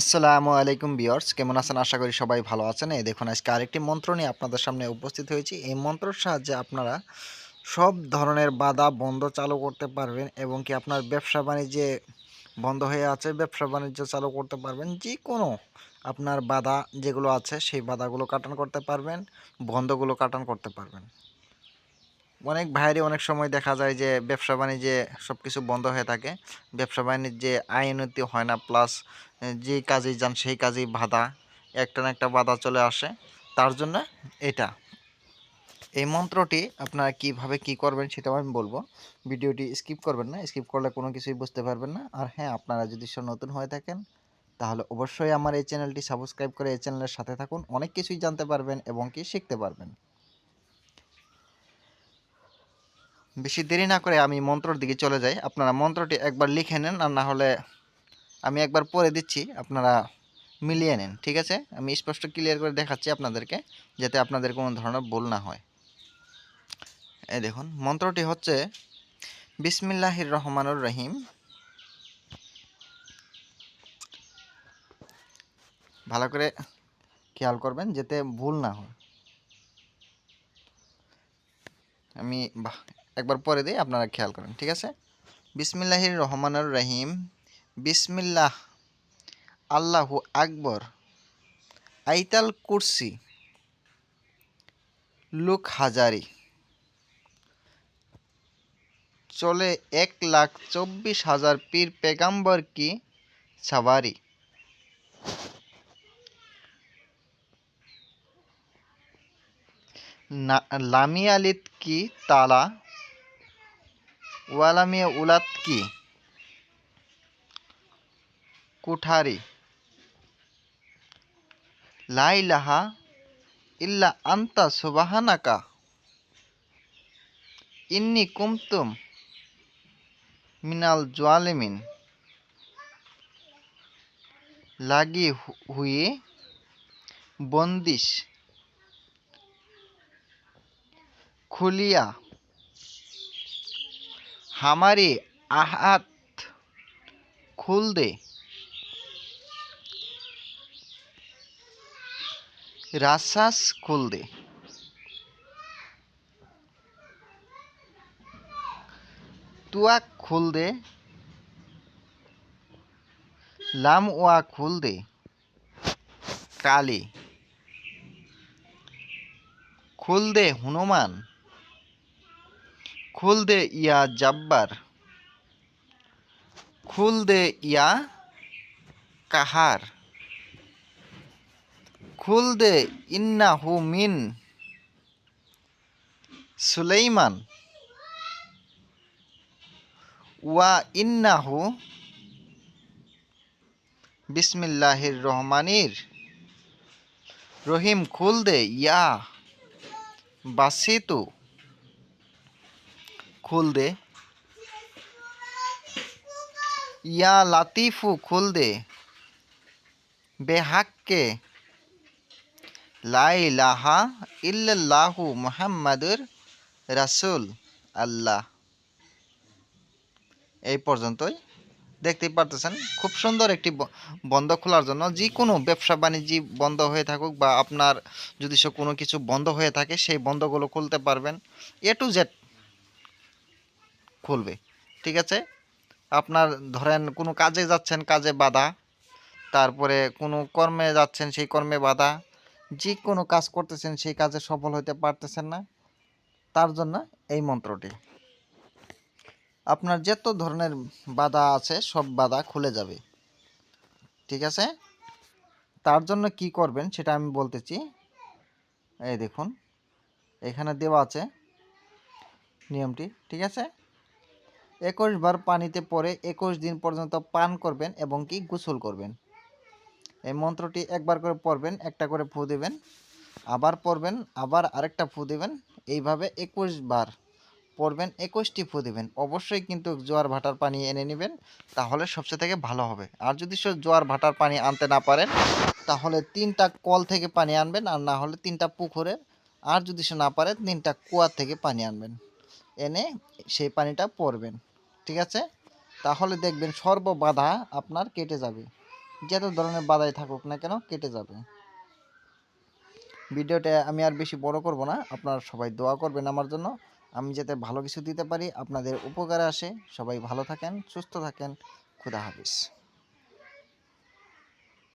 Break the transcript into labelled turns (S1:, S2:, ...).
S1: আসসালামু আলাইকুম বিয়ার্স কেমন আছেন? আশা করি সবাই ভালো আছেন। এই দেখুন, আজকে আরেকটি মন্ত্র নিয়ে আপনাদের সামনে উপস্থিত হয়েছি। এই মন্ত্রের সাহায্যে আপনারা সব ধরনের বাধা বন্ধ চালু করতে পারবেন এবং কি আপনার ব্যবসা বাণিজ্যে বন্ধ হয়ে আছে, ব্যবসা বাণিজ্য চালু করতে পারবেন। যে কোনো আপনার বাধা যেগুলো আছে, সেই বাধাগুলো কাটান করতে পারবেন, বন্ধগুলো কাটান করতে পারবেন। অনেক ভাইরে অনেক সময় দেখা যায় যে ব্যবসা বাণিজ্যে সব কিছু বন্ধ হয়ে থাকে। ব্যবসা বাণিজ্যে আয় উন্নতি হয় না প্লাস যে কাজেই যান সেই কাজেই বাধা, একটা না একটা বাধা চলে আসে। তার জন্য এটা। এই মন্ত্রটি আপনারা কীভাবে কি করবেন সেটাও আমি বলব। ভিডিওটি স্কিপ করবেন না স্কিপ করলে কোনো কিছুই বুঝতে পারবেন না। আর হ্যাঁ আপনারা যদি সব নতুন হয়ে থাকেন, তাহলে অবশ্যই আমার এই চ্যানেলটি সাবস্ক্রাইব করে এই চ্যানেলের সাথে থাকুন। অনেক কিছুই জানতে পারবেন এবং কি শিখতে পারবেন। বেশি দেরি না করে আমি মন্ত্রর দিকে চলে যাই। আপনারা মন্ত্রটি একবার লিখে নেন আর না হলে আমি একবার পরে দিচ্ছি, আপনারা মিলিয়ে নেন, ঠিক আছে? আমি স্পষ্ট ক্লিয়ার করে দেখাচ্ছি আপনাদেরকে, যাতে আপনাদের কোনো ধরনের ভুল না হয়। এই দেখুন, মন্ত্রটি হচ্ছে, বিসমিল্লাহির রহমানুর রহিম। ভালো করে খেয়াল করবেন যাতে ভুল না হয়। আমি একবার পরে দিই, আপনারা খেয়াল করেন, ঠিক আছে? বিসমিল্লাহির রহমানুর রহিম। বিসমিল্লাহ, আল্লাহু আকবর। আইতাল কুরসি, লুক হাজারি। চলে এক লাখ চব্বিশ হাজার পীর পেগাম্বর কি সাবারি না- লামি আলিত কি তালা ওয়ালামিয়া উলাত কি? কুঠারি। লাইলাহা ইল্লা আন্তা সুবাহানাকা। ইন্নি কুমতুম মিনাল জোয়ালেমিন লাগি হুয়ে বন্দিশ। খুলিয়া হামারি আহাত খুল দে। রাসাস খুল দে। তুয়া খুল দে। লাম ওয়া খুল দে। কালি। খুল দে, হনুমান। খুল দে ইয়া জাব্বার। খুল দে ইয়া কাহার। খুল দে ইন্নাহু মিন সুলেইমান। ওয়া ইন্নাহু বিসমিল্লাহির রহমানির রহিম। খুল দে ইয়া বাসিতু খুল দে। ইয়া লাতিফু, খুল দে। বেহাক্কে। লাই লাহা ইল্লাল্লাহু মুহাম্মাদুর রাসূল। আল্লাহ। এই পর্যন্তই। দেখতেই পারতেছেন, খুব সুন্দর একটি বন্ধ খোলার জন্য যে কোনো ব্যবসা বাণিজ্য বন্ধ হয়ে থাকুক বা আপনার যদি সে কোনো কিছু বন্ধ হয়ে থাকে, সেই বন্ধগুলো খুলতে পারবেন। এ টু জেড খুলবে, ঠিক আছে? আপনার ধরেন কোনো কাজে যাচ্ছেন, কাজে বাধা, তারপরে কোনো কর্মে যাচ্ছেন, সেই কর্মে বাধা যে কোনো কাজ করতেছেন, সেই কাজে সফল হতে পারতেছেন না, তার জন্য এই মন্ত্রটি। আপনার যত ধরনের বাধা আছে, সব বাধা খুলে যাবে, ঠিক আছে? তার জন্য কি করবেন, সেটা আমি বলতেছি। এই দেখুন, এখানে দেওয়া আছে নিয়মটি, ঠিক আছে? একুশ বার পানিতে পরে একুশ দিন পর্যন্ত পান করবেন এবং কি গোসল করবেন। এই মন্ত্রটি একবার করে পড়বেন, একটা করে ফু দেবেন, আবার পড়বেন, আবার আরেকটা ফু দেবেন। এইভাবে একুশ বার পড়বেন, একুশটি ফু দেবেন। অবশ্যই কিন্তু জোয়ার ভাটার পানি এনে নেবেন, তাহলে সবচেয়ে থেকে ভালো হবে। আর যদি সে জোয়ার ভাটার পানি আনতে না পারেন, তাহলে তিনটা কল থেকে পানি আনবেন, আর না হলে তিনটা পুকুরে। আর যদি সে না পারে, তিনটা কুয়া থেকে পানি আনবেন। এনে সেই পানিটা পরবেন ঠিক আছে? তাহলে দেখবেন সর্ব বাধা আপনার কেটে যাবে। যত ধরনের বাধাই থাকুক না কেন কেটে যাবে। ভিডিওটা আমি আর বেশি বড় করব না। আপনারা সবাই দোয়া করবেন আমার জন্য। আমি যাতে ভালো কিছু দিতে পারি, আপনাদের উপকারে আসে। সবাই ভালো থাকেন, সুস্থ থাকেন। খুদা হাফিজ।